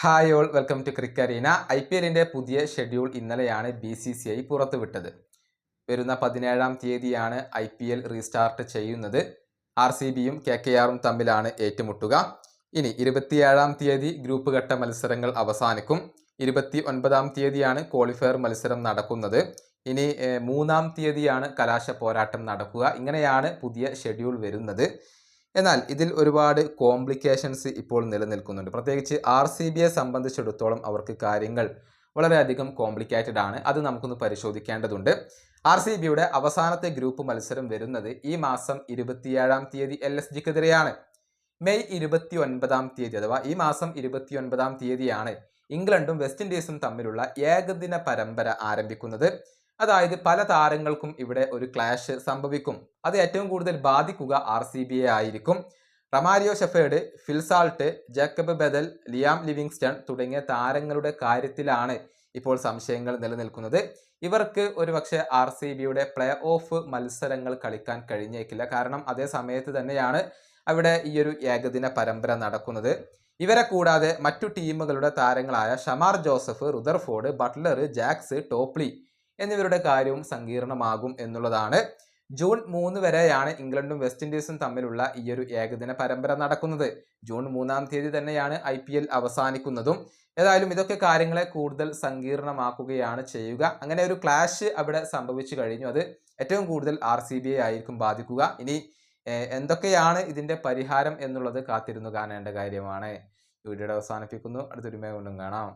Hi all welcome to Crickarena I P എല്ലിന്റെ പുതിയ schedule ഇന്നലെയാണ് ബി സി സി ഐ പുറത്തുവിട്ടത്. വരുന്ന പതിനേഴാം തീയതിയാണ് ഐ പി എൽ റീസ്റ്റാർട്ട് ചെയ്യുന്നത്. ആർ സി ബിയും കെ കെ ആറും തമ്മിലാണ് ഏറ്റുമുട്ടുക. ഇനി ഇരുപത്തിയേഴാം തീയതി ഗ്രൂപ്പ് ഘട്ട മത്സരങ്ങൾ അവസാനിക്കും. ഇരുപത്തി ഒൻപതാം തീയതിയാണ് ക്വാളിഫയർ മത്സരം നടക്കുന്നത്. ഇനി മൂന്നാം തീയതിയാണ് കലാശ പോരാട്ടം നടക്കുക. ഇങ്ങനെയാണ് പുതിയ ഷെഡ്യൂൾ വരുന്നത്. എന്നാൽ ഇതിൽ ഒരുപാട് കോംപ്ലിക്കേഷൻസ് ഇപ്പോൾ നിലനിൽക്കുന്നുണ്ട്. പ്രത്യേകിച്ച് ആർ സി ബിയെ സംബന്ധിച്ചിടത്തോളം അവർക്ക് കാര്യങ്ങൾ വളരെയധികം കോംപ്ലിക്കേറ്റഡ് ആണ്. അത് നമുക്കൊന്ന് പരിശോധിക്കേണ്ടതുണ്ട്. ആർ സി ബിയുടെ അവസാനത്തെ ഗ്രൂപ്പ് മത്സരം വരുന്നത് ഈ മാസം ഇരുപത്തിയേഴാം തീയതി എൽ എസ് ജിക്കെതിരെയാണ്. മെയ് ഇരുപത്തി ഒൻപതാം തീയതി അഥവാ ഈ മാസം ഇരുപത്തി ഒൻപതാം തീയതിയാണ് ഇംഗ്ലണ്ടും വെസ്റ്റ് ഇൻഡീസും തമ്മിലുള്ള ഏകദിന പരമ്പര ആരംഭിക്കുന്നത്. അതായത് പല താരങ്ങൾക്കും ഇവിടെ ഒരു ക്ലാഷ് സംഭവിക്കും. അത് ഏറ്റവും കൂടുതൽ ബാധിക്കുക ആർ സി ബി ആയിരിക്കും. Romario Shepherd Phil Salt Jacob Bethell Liam Livingstone തുടങ്ങിയ താരങ്ങളുടെ കാര്യത്തിലാണ് ഇപ്പോൾ സംശയങ്ങൾ നിലനിൽക്കുന്നത്. ഇവർക്ക് ഒരുപക്ഷെ ആർ സി ബിയുടെ പ്ലേ ഓഫ് മത്സരങ്ങൾ കളിക്കാൻ കഴിഞ്ഞേക്കില്ല. കാരണം അതേ സമയത്ത് തന്നെയാണ് അവിടെ ഈ ഒരു ഏകദിന പരമ്പര നടക്കുന്നത്. ഇവരെ കൂടാതെ മറ്റു ടീമുകളുടെ താരങ്ങളായ Shamar Joseph Rutherford Buttler Jacks Topley എന്നിവരുടെ കാര്യവും സങ്കീർണമാകും എന്നുള്ളതാണ്. ജൂൺ മൂന്ന് വരെയാണ് ഇംഗ്ലണ്ടും വെസ്റ്റ് ഇൻഡീസും തമ്മിലുള്ള ഈ ഒരു ഏകദിന പരമ്പര നടക്കുന്നത്. ജൂൺ മൂന്നാം തീയതി തന്നെയാണ് ഐ പി എൽ അവസാനിക്കുന്നതും. ഏതായാലും ഇതൊക്കെ കാര്യങ്ങളെ കൂടുതൽ സങ്കീർണമാക്കുകയാണ് ചെയ്യുക. അങ്ങനെ ഒരു ക്ലാഷ് അവിടെ സംഭവിച്ചു കഴിഞ്ഞു. അത് ഏറ്റവും കൂടുതൽ ആർ സി ബി ആയിരിക്കും ബാധിക്കുക. ഇനി എന്തൊക്കെയാണ് ഇതിന്റെ പരിഹാരം എന്നുള്ളത് കാത്തിരുന്നു കാണേണ്ട കാര്യമാണ്. വീഡിയോ അവസാനിപ്പിക്കുന്നു. അടുത്തൊരുമ കൊണ്ടും കാണാം.